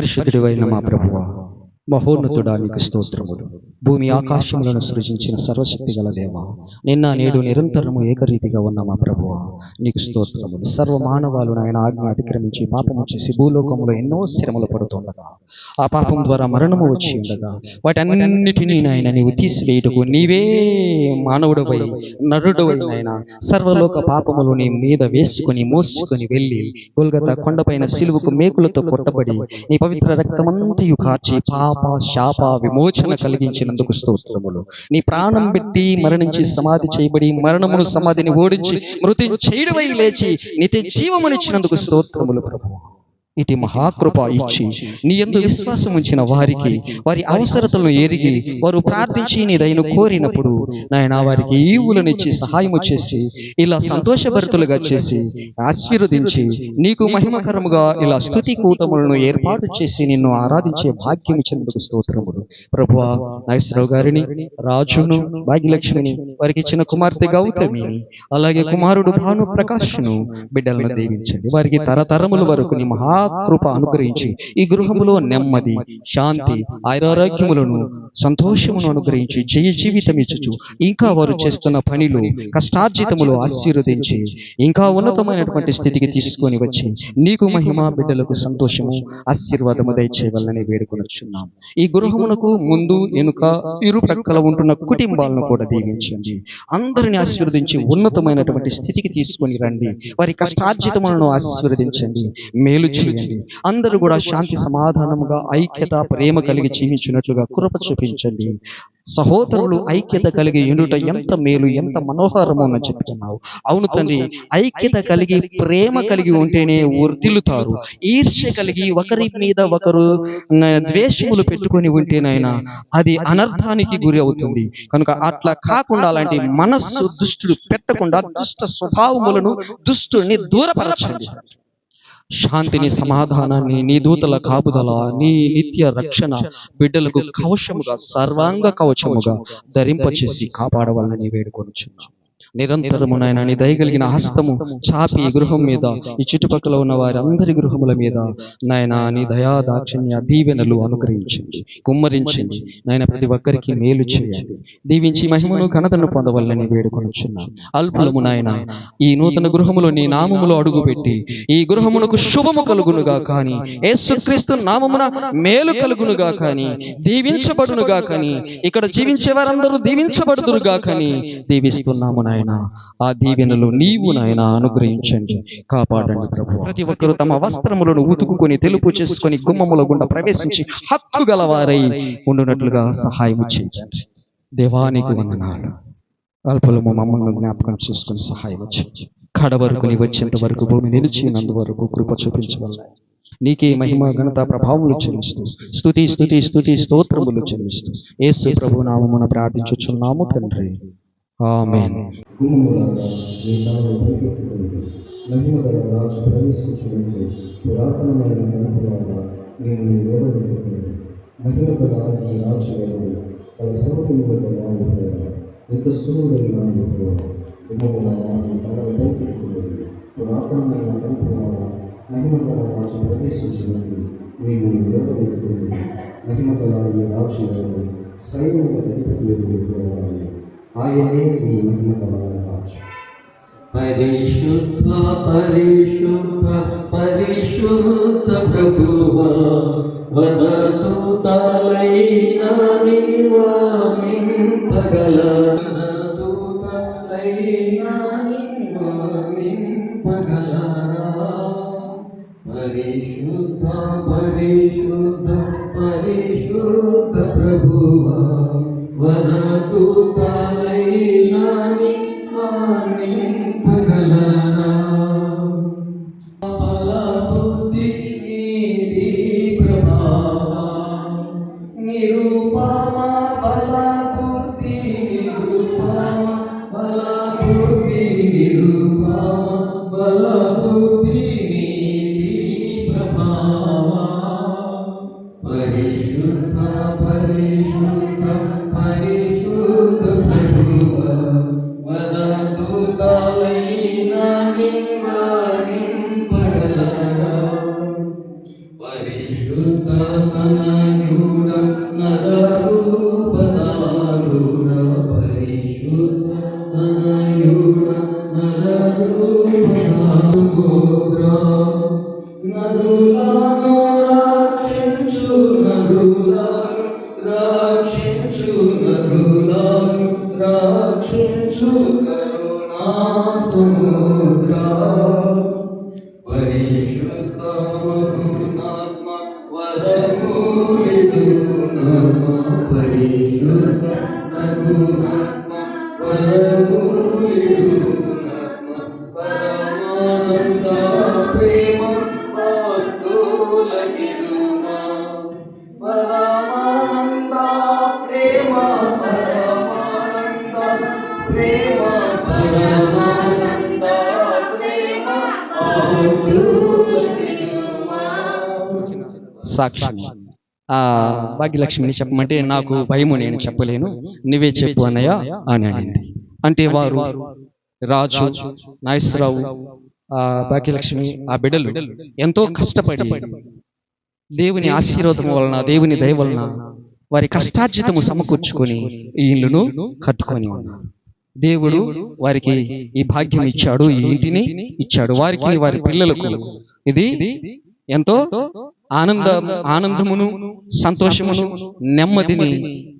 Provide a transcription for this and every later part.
పరిశుద్ధుడివైన మా ప్రభువ మహోన్నతుడా నీకు స్తోత్రములు. భూమి ఆకాశములను సృజించిన సర్వశక్తి గల దేవ. నిన్న నేడు నిరంతరము ఏకరీతిగా ఉన్న మా ప్రభువ? నీకు స్తోత్రములు. సర్వ మానవాలు నాయన ఆజ్ఞ అతిక్రమించి పాపము చేసి భూలోకంలో ఎన్నో శ్రమలు పడుతుండగా ఆ పాపం ద్వారా మరణము వచ్చి ఉండగా వాటన్నిటినీ నాయన నీవు తీసివేయుటకు నీవే మానవుడవై నరుడవై నాయన. సర్వలోక పాపములు నీ మీద వేసుకొని మోసుకొని వెళ్ళి గొల్గత కొండపైన సిలువకు మేకులతో కొట్టబడి నీ పవిత్ర రక్తమంతయు కార్చి పాప శాప విమోచన కలిగించినందుకు స్తోత్రములు. నీ ప్రాణం పెట్టి మరణించి సమాధి చేయబడి మరణమును సమాధిని ఓడించి మృతి చేయడమై లేచి నిత్య జీవమునిచ్చినందుకు స్తోత్రములు ప్రభు ఇటు మహాకృప ఇచ్చి నీ ఎందు విశ్వాసం ఉంచిన వారికి వారి అవసరతలను ఎరిగి వారు ప్రార్థించి నీ దయను కోరినప్పుడు నాయన వారికి ఈవులనిచ్చి సహాయము చేసి ఇలా సంతోషభరితులుగా చేసి ఆశీర్వదించి నీకు మహిమకరముగా ఇలా స్తుతి కూటములను ఏర్పాటు చేసి నిన్ను ఆరాధించే భాగ్యం ఇచ్చినందుకు స్తోత్రములు. ప్రభువా నాగేశ్వరరావు గారిని రాజును భాగ్యలక్ష్మిని వారికి ఇచ్చిన కుమార్తె గౌతమిని అలాగే కుమారుడు భాను ప్రకాష్ను బిడ్డలను దీవించండి. వారికి తరతరముల వరకు నీ కృప అనుగ్రహించి ఈ గృహములో నెమ్మది శాంతి ఐరారోగ్యములను సంతోషమును అనుగ్రహించి జయ జీవితం ఇచ్చుచు ఇంకా వారు చేస్తున్న పనిలు కష్టార్జితములు ఆశీర్వదించి ఇంకా ఉన్నతమైనటువంటి స్థితికి తీసుకొని వచ్చి నీకు మహిమ బిడ్డలకు సంతోషము ఆశీర్వాదము దయచేయవల్లని వేడుకొనొచ్చున్నాం. ఈ గృహమునకు ముందు వెనుక ఇరు ప్రక్కల ఉంటున్న కుటుంబాలను కూడా దీవించండి. అందరిని ఆశీర్వదించి ఉన్నతమైనటువంటి స్థితికి తీసుకొని రండి. వారి కష్టార్జితములను ఆశీర్వదించండి. మేలు చేయండి అందరూ కూడా శాంతి సమాధానముగా ఐక్యత ప్రేమ కలిగి జీవించినట్లుగా కృప చూపించండి. సహోదరులు ఐక్యత కలిగి ఉండుట ఎంత మేలు ఎంత మనోహరము అని చెప్తున్నావు. అవును తండ్రి ఐక్యత కలిగి ప్రేమ కలిగి ఉంటేనే వర్ధిల్లుతారు. ఈర్ష్య కలిగి ఒకరి మీద ఒకరు ద్వేషములు పెట్టుకొని ఉంటేనైనా అది అనర్థానికి గురి అవుతుంది. కనుక అట్లా కాకుండా అలాంటి మనస్సు దుష్టుడు పెట్టకుండా దుష్ట స్వభావములను దుష్టుని దూరపరచండి. శాంతిని సమాధానాన్ని నీ దూతల కాపుదల నీ నిత్య రక్షణ బిడ్డలకు కవచముగా సర్వాంగ కవచముగా ధరింపచేసి కాపాడవాలని వేడుకొనుచున్నాం నిరంతరము నాయన నీ దయగలిగిన హస్తము చాపి గృహం మీద ఈ చుట్టుపక్కల ఉన్న వారి అందరి గృహముల మీద. నాయన నీ దయా దాక్షిణ్య దీవెనలు అనుగ్రహించండి కుమ్మరించండి. నాయన ప్రతి ఒక్కరికి మేలు చేయండి. దీవించి మహిమను ఘనతను పొందవల్లని వేడుకొనుచున్నాం. అల్పులము నాయన ఈ నూతన గృహములో నీ నామములో అడుగుపెట్టి ఈ గృహమునకు శుభము కలుగునుగా కానీ యేసుక్రీస్తు నామమున మేలు కలుగునుగా కానీ దీవించబడునుగా కానీ ఇక్కడ జీవించే వారందరూ దీవించబడుదురుగా కానీ దీవిస్తున్నాము నాయన. ఆ దీవెనలు నీవు నాయన అనుగ్రహించండి. కాపాడండి ప్రభు. ప్రతి ఒక్కరూ తమ వస్త్రములను ఉతుకుకొని తెలుపు చేసుకొని గుమ్మముల గుండా ప్రవేశించి హక్కు గలవారై ఉండునట్లుగా సహాయం చేయండి. దేవానికి వందనాలు. అల్పలము మమ్మల్ని జ్ఞాపకం చేసుకుని సహాయం చేయండి. కడ వరకు నీ వచ్చేంత వరకు భూమి నిలిచినందు వరకు కృప చూపించవల్ల నీకే మహిమ ఘనత ప్రభావములు చెల్లిస్తూ. స్తుతి స్తుతి స్తుతి స్తోత్రములు చెల్లిస్తూ. యేసు ప్రభు నామమున ప్రార్థించుచున్నాము తండ్రి. ఆమెన్. గుమ్మములాగా మహిమ గల రాజు ప్రవేశించినట్లు పురాతనమైన తలుపులాగా మేము నీ వేరవెత్తుకుని మహిమ గల ఈ రాజు ఎవరు తన సోకుని బిడ్డగా ఎవరు యుద్ధస్తుడైన ఎవరు గుమ్మములాగా నీ తలను పురాతనమైన తలుపులాగా మహిమ గల రాజు ప్రవేశించినట్లు మేము నీ వేరవెత్తుకుని మహిమ గల ఈ రాజు ఎవరు సైన్యముల అధిపతి యొక్క ఆయనే ఈ మహిమకమైన గల రాజు పరిశుద్ధ పరిశుద్ధ పరిశుద్ధ ప్రభువా వనదూతలైన నిన్వామింపగల వనదూతలైన నిన్వామింపగలరా పరిశుద్ధ పరిశుద్ధ సాక్షి. ఆ భాగ్యలక్ష్మిని చెప్పమంటే నాకు భయము నేను చెప్పలేను. నువ్వే చెప్పు అన్నయ్య అని అనింది. అంటే వారు రాజు నాగేశ్వరరావు ఆ భాగ్యలక్ష్మి ఆ బిడ్డలు ఎంతో కష్టపడి దేవుని ఆశీర్వాదం వలన దేవుని దయ వలన వారి కష్టార్జితము సమకూర్చుకొని ఈ ఇల్లును కట్టుకొని ఉన్నారు. దేవుడు వారికి ఈ భాగ్యం ఇచ్చాడు. ఈ ఇంటిని ఇచ్చాడు. వారికి వారి పిల్లలకు. ఇది ఎంతో ఆనంద ఆనందమును సంతోషమును నెమ్మదిని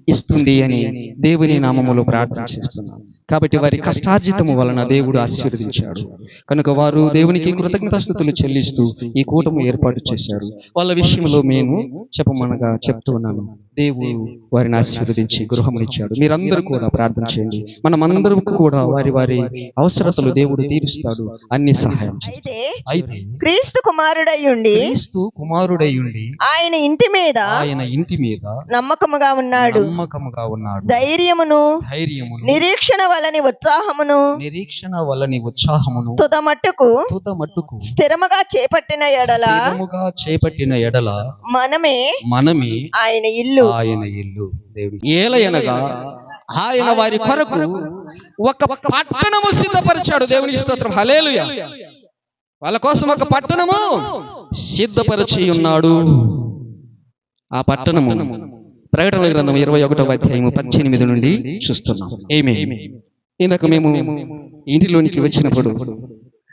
ఇస్తుంది అని దేవుని నామములో ప్రార్థన చేస్తున్నాను కాబట్టి వారి కష్టార్జితము వలన దేవుడు ఆశీర్వదించాడు. కనుక వారు దేవునికి కృతజ్ఞతాస్థుతులు చెల్లిస్తూ ఈ కూటము ఏర్పాటు చేశారు. వాళ్ళ విషయంలో నేను చెప్పమనగా చెప్తూ ఉన్నాను దేవుడు వారిని ఆశీర్వదించి గృహమునిచ్చాడు మీరందరూ కూడా ప్రార్థన చేయండి. మనమందరం కూడా వారి వారి అవసరతలు దేవుడు తీరుస్తాడు అన్ని సహాయం చేస్తాడు. అయితే క్రీస్తు కుమారుడై ఉండి క్రీస్తు కుమారుడై ఉండి ఆయన ఇంటి మీద ఆయన ఇంటి మీద నమ్మకముగా ఉన్నాడు. నమ్మకముగా ఉన్నాడు. ధైర్యమును ధైర్యమును నిరీక్షణ వలని ఉత్సాహమును నిరీక్షణ వల్లని ఉత్సాహమును తుదమట్టుకు తుత మట్టుకు స్థిరముగా చేపట్టిన ఎడల స్థిరముగా చేపట్టిన ఎడల మనమే మనమే ఆయన ఇల్లు. ఆయన ఇల్లు. దేవుడి ఏలయనగా ఆయన వారి కొరకు ఒక పట్టణము సిద్ధపరిచాడు దేవునికి స్తోత్రం. హలేలుయ వాళ్ళ కోసం ఒక పట్టణము సిద్ధపరిచి ఉన్నాడు. ఆ పట్టణము ప్రకటన గ్రంథం ఇరవై ఒకటవ అధ్యాయము పద్దెనిమిది నుండి చూస్తున్నాం. ఏమే ఇందాక మేము ఇంటిలోనికి వచ్చినప్పుడు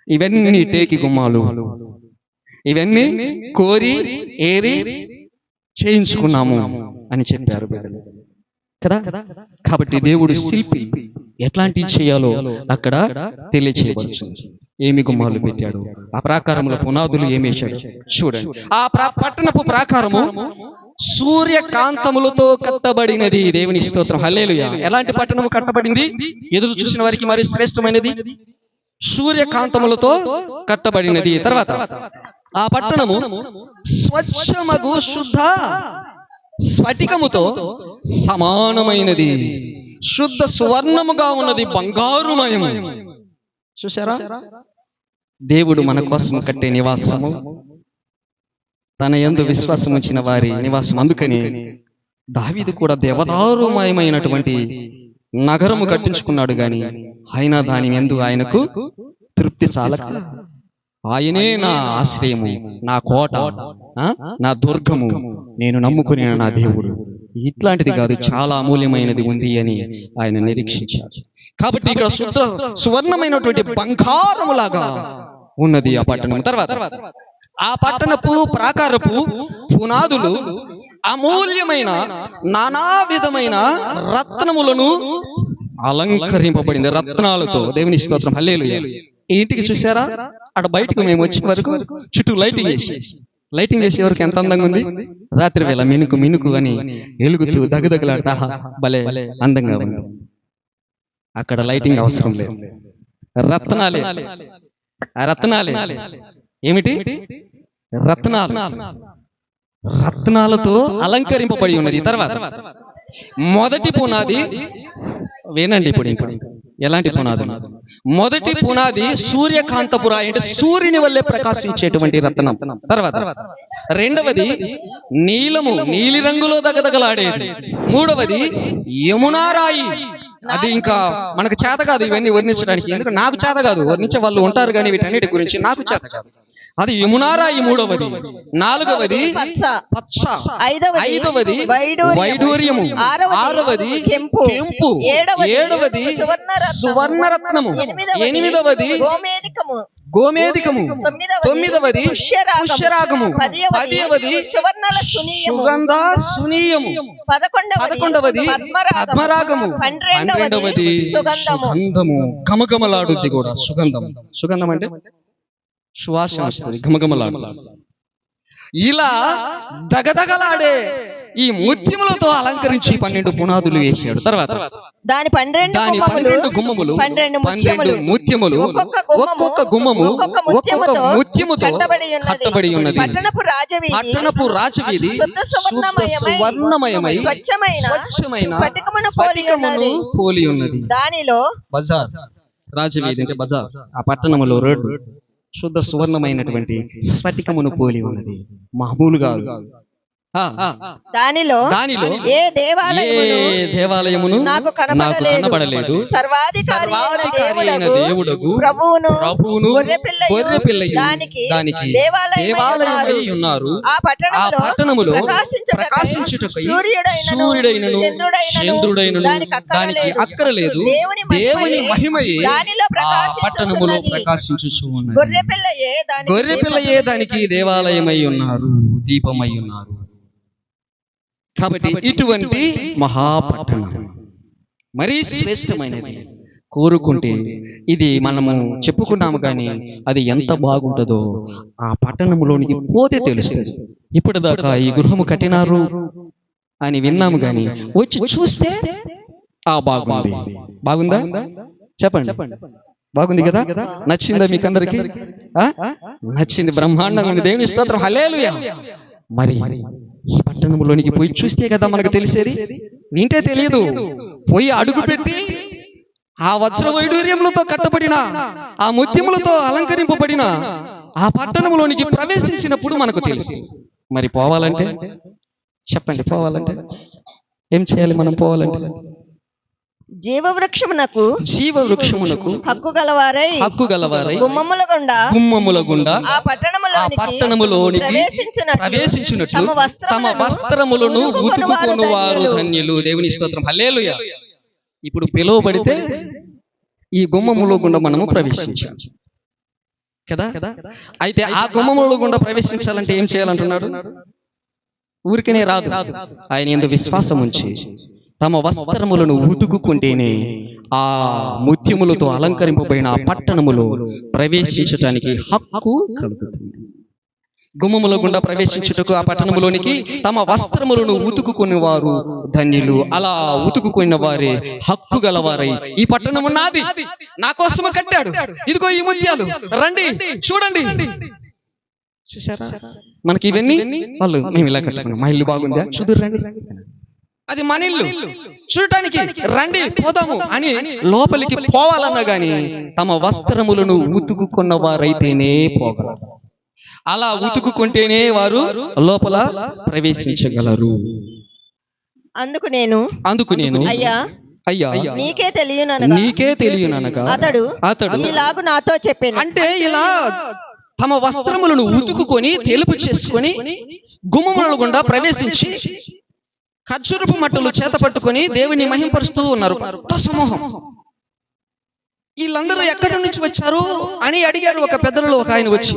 ఇవన్నీ టేకి గుమ్మాలు ఇవన్నీ కోరి ఏరి చేయించుకున్నాము అని చెప్పారు కదా? కాబట్టి దేవుడు శిల్పి ఎట్లాంటి చేయాలో అక్కడ తెలియచేయవచ్చు ఏమి గుమ్మాలు పెట్టాడు? ఆ ప్రాకారముల పునాదులు ఏమి వేశాడు? చూడండి. ఆ ప్రా- పట్టణపు ప్రాకారము సూర్యకాంతములతో కట్టబడినది దేవుని స్తోత్రం. హల్లేలు ఎలాంటి పట్టణము కట్టబడింది? ఎదురు చూసిన వారికి మరి శ్రేష్టమైనది? సూర్యకాంతములతో కట్టబడినది. తర్వాత ఆ పట్టణము స్వచ్ఛమగు శుద్ధ స్ఫటికముతో సమానమైనది. శుద్ధ సువర్ణముగా ఉన్నది బంగారుమయము. చూసారా దేవుడు మన కోసం కట్టే నివాసము. తన యందు విశ్వాసం ఉంచిన వారి నివాసం అందుకని దావీదు కూడా దేవదారుమయమైనటువంటి నగరము కట్టించుకున్నాడు గాని అయినా దాని ఎందు ఆయనకు తృప్తి చాలక. ఆయనే నా ఆశ్రయము నా కోట? నా దుర్గము. నేను నమ్ముకునే నా దేవుడు. ఇట్లాంటిది కాదు చాలా అమూల్యమైనది ఉంది అని ఆయన నిరీక్షించారు కాబట్టి ఇక్కడ శుద్ధ సువర్ణమైనటువంటి బంగారములాగా ఉన్నది ఆ పట్టణం తర్వాత ఆ పట్టణపు ప్రాకారపు పునాదులు అమూల్యమైన నానా విధమైన రత్నములను అలంకరింపబడింది. రత్నాలతో. దేవుని స్తోత్రం. హల్లేలు ఈ ఇంటికి చూసారా అక్కడ బయటకు మేము వచ్చిన వరకు చుట్టూ లైటింగ్ చేసి లైటింగ్ వేసే వరకు ఎంత అందంగా ఉంది? రాత్రి వేళ మినుకు మినుకు అని ఎలుగుతూ దగదగలాడతా భలే అందంగా ఉంది. అక్కడ లైటింగ్ అవసరం లేదు. రత్నాలే. ఆ రత్నాలే. ఏమిటి? రత్నాలు. రత్నాలతో అలంకరింపబడి ఉన్నది. తర్వాత మొదటి పునాది వినండి ఇప్పుడు ఇంకా. ఎలాంటి పునాది? మొదటి పునాది సూర్యకాంతపుర అంటే సూర్యుని వల్లే ప్రకాశించేటువంటి రత్నం. తర్వాత రెండవది నీలము నీలి రంగులో దగదగలాడేది. మూడవది యమునారాయి అది ఇంకా మనకు చేత కాదు ఇవన్నీ వర్ణించడానికి. ఎందుకు నాకు చేత కాదు. వర్ణించే వాళ్ళు ఉంటారు కానీ వీటన్నిటి గురించి నాకు చేత కాదు. అది యమునారాయి మూడవది. నాలుగవది పచ్చ. పచ్చ. ఐదవది వైడూర్యము. ఆరవది కెంపు. ఏడవది సువర్ణరత్నము. ఎనిమిదవది గోమేధికము. తొమ్మిదవది పుష్యరాగము. పదియవది సుగంధ సునీయము. పదకొండవది పద్మరాగము. పన్నెండవది సుగంధము. సుగంధము. గమగమలాడుద్ది కూడా సుగంధం సుగంధం అంటే? సువాసన వస్తుంది గమగమలాడు ఇలా దగదగలాడే ఈ ముత్యములతో అలంకరించి పన్నెండు పునాదులు వేశాడు తర్వాత దాని పన్నెండు దాని గుమ్మములు పన్నెండు గుమ్మములు పన్నెండు ముత్యములు. ఒక్కొక్క గుమ్మము, ఒక్కొక్క ముత్యముతో కట్టబడి ఉన్నది. పట్టణపు రాజవీధి పట్టణపు రాజవీధి సువర్ణమయమై, స్వచ్ఛమైన. స్ఫటికమును పోలి ఉన్నది. దానిలో బజార్ రాజవీధి అంటే బజార్. ఆ పట్టణములో రోడ్డు. శుద్ధ సువర్ణమైనటువంటి స్ఫటికమును పోలి ఉన్నది. మామూలు గారు దానిలో దానిలో ఏ దేవాలయమును ఏ దేవాలయమును నాకు కనబడలేదు. కనబడలేదు. సర్వాధికారి అయిన దేవుడగు ప్రభువును ప్రభువును గొర్రెపిల్లయు దానికి దానికి దేవాలయమై ఉన్నారు. ఆ ఆ పట్టణములో పట్టణములో ప్రకాశించుటకై ప్రకాశించుటకై సూర్యుడైనను సూర్యుడైనను చంద్రుడైనను దానికి అక్కరలేదు. దేవుని మహిమయే. దానిలో పట్టణములో. ప్రకాశించుచు ఉన్నది. గొర్రెపిల్లయే దానికి దేవాలయమై ఉన్నారు. దీపమై ఉన్నారు. కాబట్టి ఇటువంటి మహాపట్టణం. మరీ శ్రేష్టమైనది. కోరుకుంటే ఇది మనము చెప్పుకున్నాము కానీ అది ఎంత బాగుంటుందో ఆ పట్టణంలోనికి పోతే తెలుస్తుంది. ఇప్పుడు దాకా ఈ గృహము కట్టినారు అని విన్నాము కానీ వచ్చి చూస్తే ఆ బాగుంది. బాగుందా. చెప్పండి. బాగుంది కదా? నచ్చిందా మీకు అందరికి నచ్చింది బ్రహ్మాండంగా ఉంది. దేవుని స్తోత్రం. హలేలుయా మరి ఈ పట్టణంలోనికి పోయి చూస్తే కదా మనకు తెలిసేది? వింటే తెలియదు. పోయి అడుగు పెట్టి ఆ వజ్ర వైడూర్యములతో కట్టబడిన ఆ ముత్యములతో అలంకరింపబడిన ఆ పట్టణంలోనికి ప్రవేశించినప్పుడు మనకు తెలుసు మరి పోవాలంటే? చెప్పండి పోవాలంటే? ఏం చేయాలి మనం పోవాలంటే? జీవవృక్షమునకు జీవ వృక్షమునకు హక్కు గలవారై హక్కు గలవారై గుమ్మముల గుండా గుమ్మముల గుండా ఆ ఆ పట్టణములోనికి పట్టణములోనికి ప్రవేశించినట్లు ప్రవేశించినట్లు తమ తమ వస్త్రములను ఉతుకుకొని వారు ధన్యులు. దేవుని స్తోత్రం. హల్లేలుయ. ఇప్పుడు పిలువబడితే ఈ గుమ్మములో గుండా మనము ప్రవేశించాం. కదా? అయితే ఆ గుమ్మములో గుండా ప్రవేశించాలంటే ఏం చేయాలంటున్నాడు? ఊరికనే రాదు. ఆయన ఎందు విశ్వాసం ఉంచి తమ వస్త్రములను ఉతుకుంటేనే ఆ ముత్యములతో అలంకరింపబడిన ఆ పట్టణములో ప్రవేశించటానికి హక్కు కలుగుతుంది. గుమ్మముల గుండా ప్రవేశించుటకు ఆ పట్టణములోనికి తమ వస్త్రములను ఉతుకుకుని వారు ధన్యులు. అలా ఉతుకుకున్న వారే హక్కు గలవారై ఈ పట్టణం నాది నా కోసము కట్టాడు. ఇదిగో ఈ ముత్యాలు. రండి చూడండి. చూసారా మనకి ఇవన్నీ? వాళ్ళు మేము ఇలా కట్టుకున్నాం. మా ఇల్లు బాగుందా? చూదురు రండి అది మన ఇల్లు. చూడటానికి రండి పోదాము అని లోపలికి పోవాలన్నా గాని తమ వస్త్రములను ఉతుకుకున్న వారైతేనే పోగలరు. అలా ఉతుకుకుంటేనే వారు లోపల ప్రవేశించగలరు. అందుకు నేను అందుకు నేను అయ్యా అయ్యా నీకే తెలియననగా నీకే తెలియననగా అతడు అతడు ఇలాగు నాతో చెప్పాను. అంటే ఇలా తమ వస్త్రములను ఉతుకుకొని తెలుపు చేసుకొని గుమ్మముల గుండా ప్రవేశించి ఖర్జూరపు మట్టలు చేత పట్టుకొని దేవుని మహింపరుస్తూ ఉన్నారు. పెద్ద సమూహం. వీళ్ళందరూ ఎక్కడి నుంచి వచ్చారు అని అడిగారు ఒక పెద్దలలో ఒక ఆయన వచ్చి.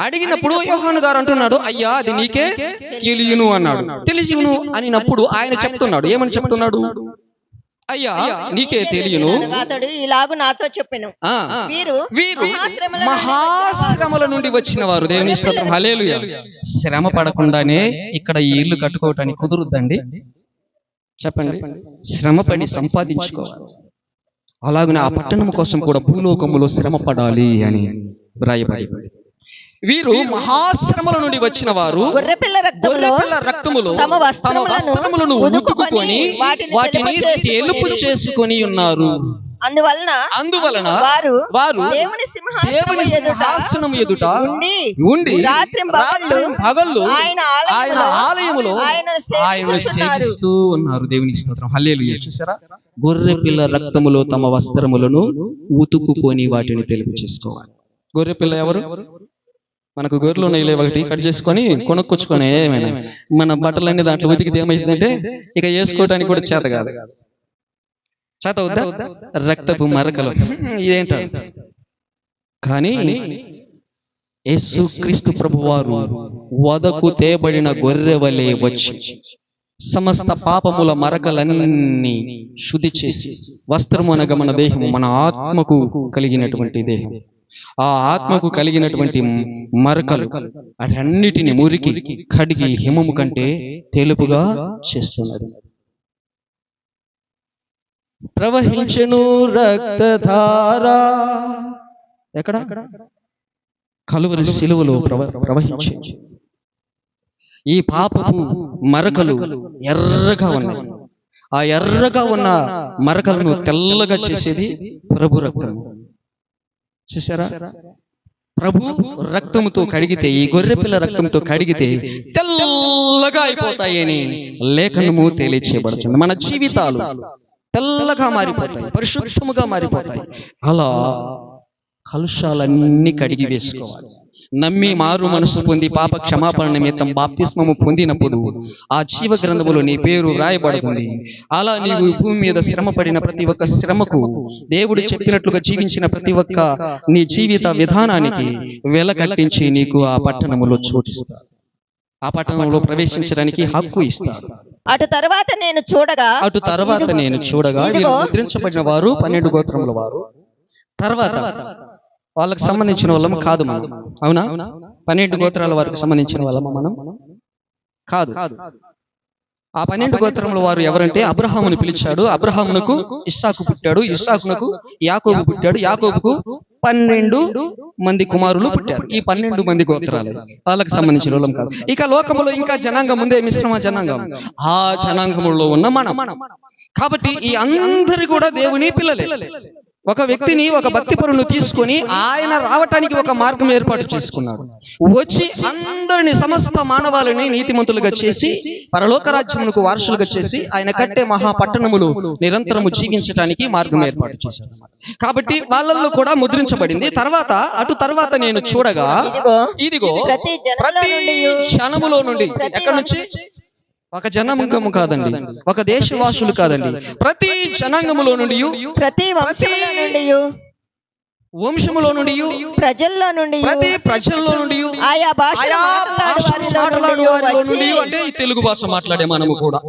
అడిగినప్పుడు యోహాను గారు అంటున్నాడు అయ్యా అది నీకే తెలియను అన్నాడు. తెలియను అనినప్పుడు ఆయన చెప్తున్నాడు. ఏమని చెప్తున్నాడు? అయ్యా నీకే తెలియను. అతడు ఇలాగు నాతో చెప్పాను. వీరు వీరు మహాశ్రమల నుండి వచ్చిన వారు. దేవుని స్తోత్రం హల్లెలూయా. శ్రమ పడకుండానే ఇక్కడ ఈ ఇల్లు కట్టుకోవటానికి కుదురుద్దండి. చెప్పండి. శ్రమ పడి సంపాదించుకోవాలి. అలాగనే ఆ పట్టణం కోసం కూడా భూలోకములో శ్రమ పడాలి అని వ్రాయబడి వీరు మహాశ్రమల నుండి వచ్చిన వారు గొర్రెపిల్ల రక్తంలో గొర్రెపిల్ల రక్తములో తమ వస్త్రములను వస్త్రములను ఉతుకుకొని ఉతుకుకొని వాటిని వాటిని తెలుపు తెలుపు చేసుకొని ఉన్నారు. అందువలన అందువలన వారు వారు దేవుని దేవుని ఎదుట సింహాసనం ఎదుట ఉండి ఉండి రాత్రి పగళ్ళు ఆయన ఆయన ఆలయములో ఆయనను ఆయన. సేవిస్తూ ఉన్నారు. దేవునికి స్తోత్రం. హల్లెలూయా. చూసారా? గొర్రె పిల్ల రక్తములో తమ వస్త్రములను ఉతుకుకొని వాటిని తెలుపు చేసుకోవాలి. గొర్రె పిల్ల ఎవరు? మనకు గొర్రెలు ఉన్నాయి ఒకటి? కట్ చేసుకొని కొనుక్కొచ్చుకొని ఏమైనా. మన బట్టలన్నీ దాంట్లో ఉతికితే ఏమైందంటే ఇక వేసుకోవడానికి కూడా చేత కాదు. చేత అవుద్దా? రక్తపు మరకలు. ఇదేంట? కానీ యేసు క్రీస్తు ప్రభువారు వదకు తేబడిన గొర్రె వలె వచ్చి సమస్త పాపముల మరకలన్నీ శుద్ధి చేసి వస్త్రము అనగా మన దేహము మన ఆత్మకు కలిగినటువంటి దేహం. ఆ ఆత్మకు కలిగినటువంటి మరకలు అన్నిటిని మురికి కడిగి హిమము కంటే తెలుపుగా చేస్తున్నది ప్రవహించెను రక్తధార. ఎక్కడ? కలువరి సిలువలో ప్రవ ప్రవహించే ఈ పాపపు మరకలు ఎర్రగా ఉన్నాయి. ఆ ఎర్రగా ఉన్న మరకలను తెల్లగా చేసేది ప్రభు రక్తం చూసారా ప్రభు రక్తముతో కడిగితే ఈ గొర్రె పిల్ల రక్తంతో కడిగితే తెల్లగా అయిపోతాయని లేఖనము తెలియచేయబడుతుంది. మన జీవితాలు తెల్లగా మారిపోతాయి పరిశుద్ధముగా మారిపోతాయి. అలా కలుషాలన్నీ కడిగి వేసుకోవాలి. నమ్మి మారు మనసు పొంది పాప క్షమాపణ నిమిత్తం బాప్తిస్మము పొందినప్పుడు ఆ జీవ గ్రంథములో నీ పేరు రాయబడుతుంది అలా నీవు భూమి మీద శ్రమ పడిన ప్రతి ఒక్క శ్రమకు దేవుడు చెప్పినట్లుగా జీవించిన ప్రతి ఒక్క నీ జీవిత విధానానికి వెల కట్టించి నీకు ఆ పట్టణములో చోటిస్తాడు. ఆ పట్టణంలో ప్రవేశించడానికి హక్కు ఇస్తాడు. అటు తర్వాత నేను చూడగా అటు తర్వాత నేను చూడగా. ముద్రించబడిన వారు పన్నెండు గోత్రముల వారు. తర్వాత వాళ్ళకి సంబంధించిన వాళ్ళము కాదు మనం. అవునా? పన్నెండు గోత్రాల వారికి సంబంధించిన వాళ్ళము మనం? కాదు. ఆ పన్నెండు గోత్రముల వారు ఎవరంటే అబ్రహామును పిలిచాడు. అబ్రహామునకు ఇస్సాకు పుట్టాడు. ఇస్సాకునకు యాకోబు పుట్టాడు. యాకోబుకు పన్నెండు మంది కుమారులు పుట్టారు. ఈ పన్నెండు మంది గోత్రాలు వాళ్ళకి సంబంధించిన వాళ్ళం కాదు. ఇక లోకములో ఇంకా జనాంగం ఉందే మిశ్రమ జనాంగం. ఆ జనాంగములో ఉన్న మనం. కాబట్టి ఈ అందరి కూడా దేవుని పిల్లలే. ఒక వ్యక్తిని ఒక భక్తి పరును తీసుకొని ఆయన రావటానికి ఒక మార్గం ఏర్పాటు చేసుకున్నాడు వచ్చి అందరిని సమస్త మానవాళిని నీతిమంతులుగా చేసి పరలోక రాజ్యమునకు వారసులుగా చేసి ఆయన కట్టే మహా పట్టణములు నిరంతరము జీవించటానికి మార్గం ఏర్పాటు చేశాడు కాబట్టి వాళ్ళల్లో కూడా ముద్రించబడింది. తర్వాత అటు తర్వాత నేను చూడగా ఇదిగో ప్రతి క్షణములో నుండి ఎక్కడి నుంచి ఒక జనాంగము కాదండి. ఒక దేశవాసులు కాదండి. ప్రతి జనాంగములో నుండి ప్రతి వంశములో నుండి వంశములో నుండి ప్రజల్లో నుండి ప్రతి ప్రజల్లో నుండి ఆయా భాషలు ఆయా మాట్లాడు వారిలో నుండి అంటే ఈ తెలుగు భాష మాట్లాడే మనము కూడా.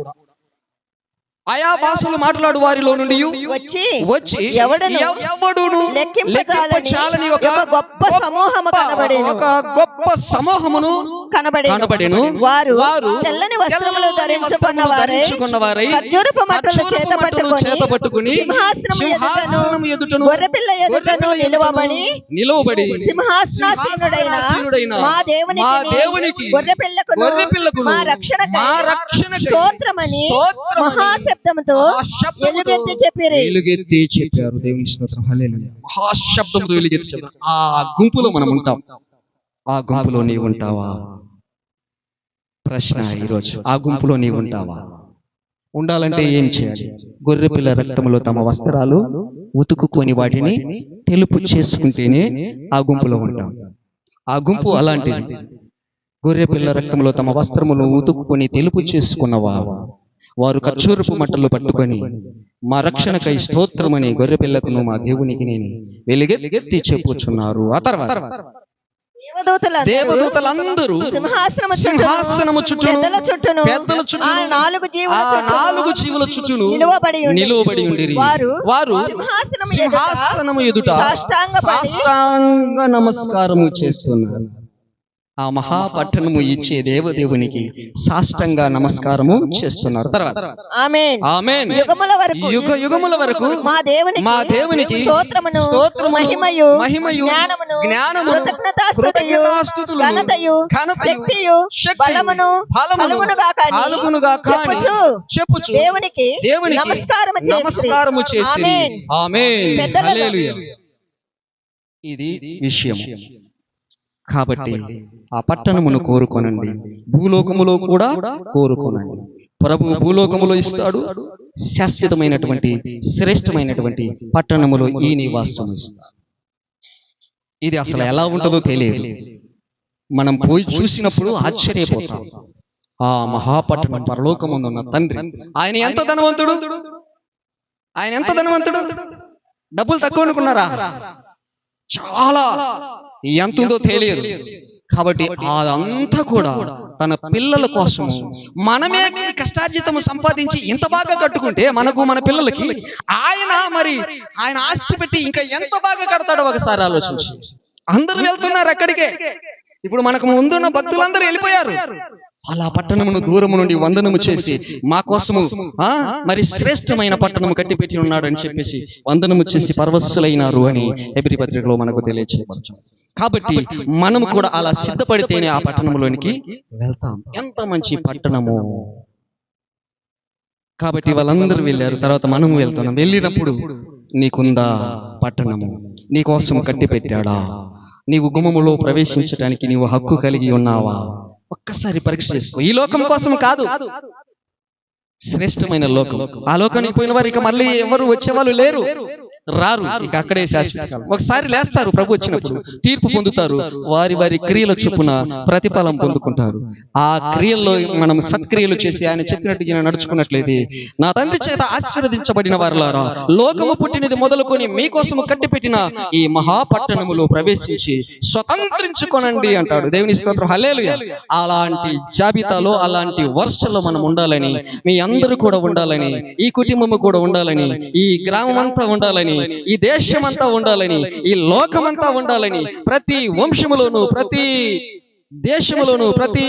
ఆయా భాషలు మాట్లాడు వారిలో నుండి వచ్చి వచ్చి ఎవడను ఎవడును లెక్కింపజాలని ఒక గొప్ప సమూహము కనబడేను. ఒక గొప్ప సమూహమును కనబడేను కనబడేను వారు వారు తెల్లని వస్త్రములు ధరించుకున్న వారై వారై ఖర్జూరపు మట్టలు చేత పట్టుకొని చేత పట్టుకొని సింహాసనము ఎదుటను గొర్రెపిల్ల ఎదుటను నిలువబడి నిలువబడి సింహాసనాసీనుడైన మా దేవునికి మా దేవునికి గొర్రెపిల్లకు గొర్రెపిల్లకును మా రక్షణకై మా రక్షణకై స్తోత్రమని స్తోత్రమని మహాశబ్దముతో ఎలుగెత్తి చెప్పిరి. దేవుని స్తోత్రం. హల్లెలూయా. మహాశబ్దంతో వెలుగెత్తి చెప్పారు ఆ గుంపులో మనం ఉంటాం. ఆ గుంపులో నీవు ఉంటావా? ప్రశ్న ఈరోజు. ఆ గుంపులో నీవు ఉంటావా? ఉండాలంటే ఏం చేయాలి? గొర్రె పిల్ల రక్తములో తమ వస్త్రాలు ఉతుకుకొని వాటిని తెలుపు చేసుకుంటేనే ఆ గుంపులో ఉంటాం. ఆ గుంపు అలాంటిది. గొర్రె పిల్ల రక్తంలో తమ వస్త్రములు ఉతుక్కుని తెలుపు చేసుకున్నవా వారు ఖర్చూరపు మట్టలు పట్టుకొని మా రక్షణకై స్తోత్రమని గొర్రె పిల్లకును మా దేవునికి నేను వెలుగెత్తి చెప్పుచున్నారు ఆ తర్వాత దేవదూతలందరూ సింహాసనము పెద్దల నాలుగు జీవుల ఆ చుట్టూను నాలుగు జీవుల చుట్టూను నిలువబడి ఉండిరి. నిలువబడి ఉండిరి. వారు వారు సింహాసనము ఎదుట సాష్టాంగ నమస్కారము చేస్తున్నారు ఆ మహాపట్టణము ఇచ్చే దేవదేవునికి సాష్టంగా నమస్కారము చేస్తున్నారు. తర్వాత యుగముల వరకు యుగ యుగముల వరకు మా దేవునికి మా దేవునికి స్తోత్రమును స్తోత్రమును, మహిమయు మహిమయు, జ్ఞానమును జ్ఞానమును, కృతజ్ఞతాస్తుతియు కృతజ్ఞతాస్తుతులు, ఘనతయు ఘనతయు, శక్తియు శక్తియు, బలమును బలమును, కలుగునుగాక అని కలుగునుగాక అని చెప్పుచు చెప్పుచు దేవునికి దేవునికి నమస్కారము చేసి నమస్కారము చేసి ఆమేన్. ఆమేన్. పెద్దలలో హల్లెలూయా. ఇది విషయం కాబట్టి ఆ పట్టణమును కోరుకోనండి. భూలోకములో కూడా కోరుకోనండి. ప్రభు భూలోకములో ఇస్తాడు శాశ్వతమైనటువంటి శ్రేష్టమైనటువంటి పట్టణములో ఈ నివాసం ఇస్తాడు. ఇది అసలు ఎలా ఉంటుందో తెలియదు. మనం పోయి చూసినప్పుడు ఆశ్చర్యపోతాం. ఆ మహాపట్టణం పరలోకముందున్న తండ్రి ఆయన ఎంత ధనవంతుడు? ఆయన ఎంత ధనవంతుడు? డబ్బులు తక్కువ అనుకున్నారా? చాలా. ఎంత ఉందో తెలియదు. కాబట్టి అదంతా కూడా తన పిల్లల కోసం మనమే కష్టార్జితము సంపాదించి ఇంత బాగా కట్టుకుంటే మనకు మన పిల్లలకి ఆయన మరి ఆయన ఆస్తి పెట్టి ఇంకా ఎంత బాగా కడతాడో ఒకసారి ఆలోచించి. అందరూ వెళ్తున్నారు అక్కడికే. ఇప్పుడు మనకు ముందున్న భక్తులందరూ వెళ్ళిపోయారు. అలా పట్టణమును దూరము నుండి వందనము చేసి మా కోసము ఆ మరి శ్రేష్టమైన పట్టణము కట్టిపెట్టి ఉన్నాడు అని చెప్పేసి వందనము చేసి పరవశులైనారు అని ఎబ్రి పత్రికలో మనకు తెలియచేయవచ్చు కాబట్టి మనం కూడా అలా సిద్ధపడితేనే ఆ పట్టణంలోనికి వెళ్తాం. ఎంత మంచి పట్టణము. కాబట్టి వాళ్ళందరూ వెళ్ళారు తర్వాత మనం వెళ్తున్నాం. వెళ్ళినప్పుడు నీకుందా పట్టణము? నీ కోసం కట్టి పెట్టాడా నీవు గుమములో ప్రవేశించడానికి నీవు హక్కు కలిగి ఉన్నావా? ఒక్కసారి పరీక్ష చేసుకో. ఈ లోకం కోసం కాదు. శ్రేష్టమైన లోకం. ఆ లోకానికి పోయిన వారు ఇక మళ్ళీ ఎవరు వచ్చేవాళ్ళు లేరు. రారు. ఇక అక్కడే శాశ్వత. ఒకసారి లేస్తారు ప్రభు వచ్చినప్పుడు. తీర్పు పొందుతారు. వారి వారి క్రియల చొప్పున ప్రతిఫలం పొందుకుంటారు. ఆ క్రియల్లో మనం సత్క్రియలు చేసి ఆయన చెప్పినట్టుగా నడుచుకున్నట్లయితే నా తండ్రి చేత ఆశీర్వదించబడిన వారులారా. లోకము పుట్టినది మొదలుకొని మీకోసము కట్టిపెట్టిన ఈ మహాపట్టణములో ప్రవేశించి స్వతంత్రించుకొనండి అంటాడు. దేవుని స్తోత్రం. హల్లెలూయా. అలాంటి జాబితాలో అలాంటి వర్షల్లో మనం ఉండాలని మీ అందరూ కూడా ఉండాలని ఈ కుటుంబము కూడా ఉండాలని ఈ గ్రామం అంతా ఉండాలని ఈ దేశం అంతా ఉండాలని ఈ లోకమంతా ఉండాలని ప్రతి వంశములోను ప్రతి దేశములోను ప్రతి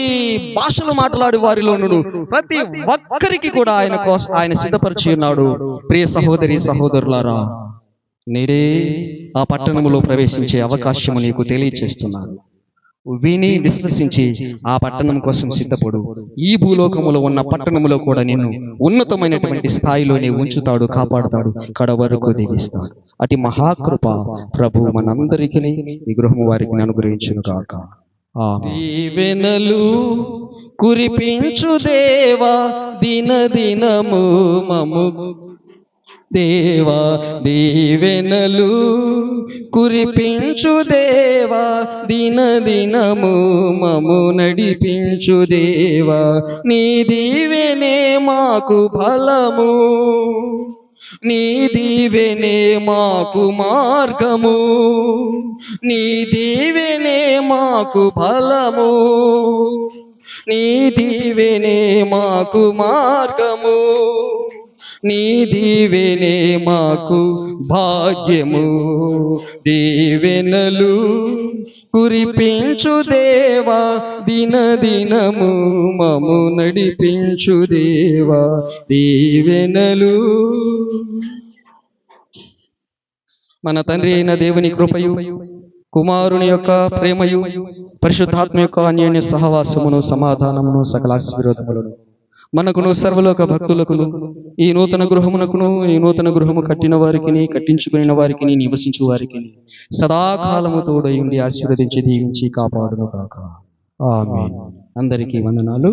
భాషలు మాట్లాడే వారిలోను ప్రతి ఒక్కరికి కూడా ఆయన కోసం ఆయన సిద్ధపరిచి ఉన్నాడు. ప్రియ సహోదరి సహోదరులారా నేడే ఆ పట్టణములో ప్రవేశించే అవకాశము నీకు తెలియచేస్తున్నాను. విని విశ్వసించి ఆ పట్టణం కోసం సిద్ధపడు. ఈ భూలోకములో ఉన్న పట్టణములో కూడా నిన్ను ఉన్నతమైనటువంటి స్థాయిలోనే ఉంచుతాడు కాపాడుతాడు కడ వరకు దీవిస్తాడు. అటు మహాకృప ప్రభు మనందరికీ ఈ గృహము వారికి అనుగ్రహించును కాక దీవెనలు కురిపించు దేవా దిన దినము మము దేవా దీవెనలు కురిపించు దేవా దిన దినము మము నడిపించు దేవా. నీ దీవెనే మాకు ఫలము నీ దీవెనే మాకు మార్గము నీ దీవెనే మాకు ఫలము నీ దీవెనే మాకు మార్గము. నీ మాకు భాగ్యము. దీవెనలు కురిపించు దేవా దిన దినము మము నడిపించు దేవా. దీవెనలు మన తండ్రి అయిన దేవుని కృపయు కుమారుని యొక్క ప్రేమయు పరిశుద్ధాత్మ యొక్క అన్యోన్య సహవాసమును సమాధానమును సకల ఆశీర్వాదములను మనకును సర్వలోక భక్తులకును ఈ నూతన గృహమునకును ఈ నూతన గృహము కట్టిన వారికి కట్టించుకుని వారికి నివసించు వారికి సదాకాలము తోడై ఉండి ఆశీర్వదించి దీవించి కాపాడును కాక ఆమె అందరికీ వందనాలు.